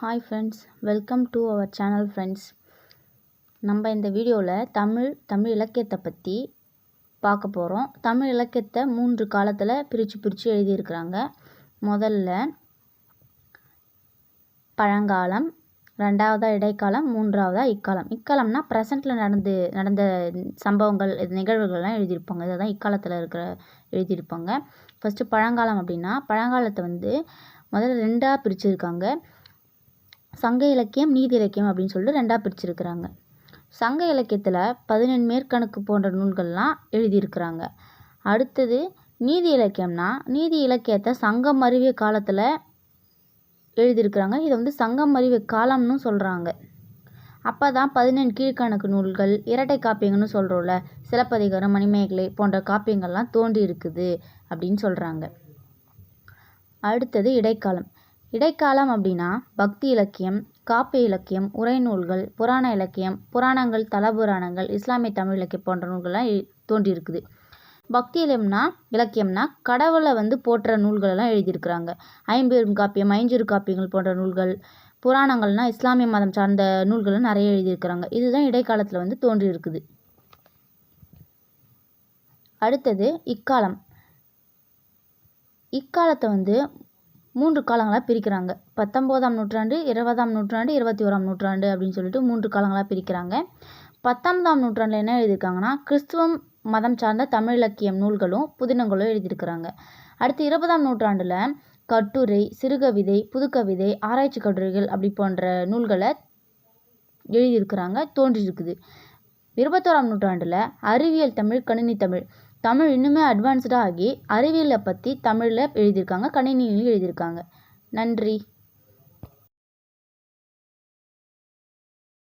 Hi friends welcome to our channel friends நம்ம இந்த வீடியோவில் தமிழ் தமிழ் இலக்கியத்தை பற்றி பார்க்க போகிறோம் தமிழ் இலக்கியத்தை மூன்று காலத்தில் பிரித்து பிரித்து எழுதியிருக்கிறாங்க. முதல்ல பழங்காலம் ரெண்டாவதாக இடைக்காலம் மூன்றாவதாக இக்காலம். இக்காலம்னா ப்ரெசண்ட்டில் நடந்து நடந்த சம்பவங்கள் இது நிகழ்வுகள்லாம் எழுதியிருப்பாங்க. இதை தான் இக்காலத்தில் இருக்கிற எழுதியிருப்பாங்க. ஃபஸ்ட்டு பழங்காலம் அப்படின்னா பழங்காலத்தை வந்து முதல்ல ரெண்டாக பிரிச்சுருக்காங்க. சங்க இலக்கியம் நீதி இலக்கியம் அப்படின்னு சொல்லிட்டு ரெண்டாக பிரிச்சிருக்கிறாங்க. சங்க இலக்கியத்தில் பதினெண் மேற்கணக்கு போன்ற நூல்கள்லாம் எழுதியிருக்கிறாங்க. அடுத்தது நீதி இலக்கியம்னா நீதி இலக்கியத்தை சங்கம் அறிவிய காலத்தில் எழுதியிருக்கிறாங்க. இதை வந்து சங்கம் அறிவிய காலம்னு சொல்கிறாங்க அப்போ தான் பதினெண் கீழ்கணக்கு நூல்கள் இரட்டை காப்பியங்கள்னு சொல்கிறோம்ல சிலப்பதிகாரம் மணிமேகலை போன்ற காப்பியங்கள்லாம் தோன்றி இருக்குது அப்படின்னு சொல்கிறாங்க அடுத்தது இடைக்காலம். இடைக்காலம் அப்படின்னா பக்தி இலக்கியம் காப்பிய இலக்கியம் உரைநூல்கள் புராண இலக்கியம் புராணங்கள் தலபுராணங்கள் இஸ்லாமிய தமிழ் இலக்கியம் போன்ற நூல்கள்லாம் தோன்றியிருக்குது. பக்தி இலக்கியம்னா இலக்கியம்னா கடவுளை வந்து போற்ற நூல்களெல்லாம் எழுதியிருக்கிறாங்க. ஐம்பெரும் காப்பியம் ஐஞ்சிறு காப்பியங்கள் போன்ற நூல்கள் புராணங்கள்னால் இஸ்லாமிய மதம் சார்ந்த நூல்களும் நிறைய எழுதியிருக்கிறாங்க. இதுதான் இடைக்காலத்தில் வந்து தோன்றியிருக்குது. அடுத்தது இக்காலம். இக்காலத்தை வந்து மூன்று காலங்களாக பிரிக்கிறாங்க. பத்தொம்போதாம் நூற்றாண்டு இருபதாம் நூற்றாண்டு இருபத்தி ஓராம் நூற்றாண்டு அப்படின்னு சொல்லிட்டு மூன்று காலங்களாக பிரிக்கிறாங்க. பத்தொன்பதாம் நூற்றாண்டில் என்ன எழுதியிருக்காங்கன்னா கிறிஸ்துவம் மதம் சார்ந்த தமிழ் இலக்கியம் நூல்களும் புதினங்களும் எழுதியிருக்கிறாங்க. அடுத்து இருபதாம் நூற்றாண்டில் கட்டுரை சிறுகவிதை புதுக்கவிதை ஆராய்ச்சி கட்டுரைகள் அப்படி போன்ற நூல்களை எழுதியிருக்கிறாங்க தோன்றியிருக்குது. இருபத்தோராம் நூற்றாண்டில் அறிவியல் தமிழ் கணினி தமிழ். தமிழ் இன்னுமே அட்வான்ஸ்டாக ஆகி அறிவியலை பற்றி தமிழில் எழுதியிருக்காங்க கணினியிலையும் எழுதியிருக்காங்க. நன்றி.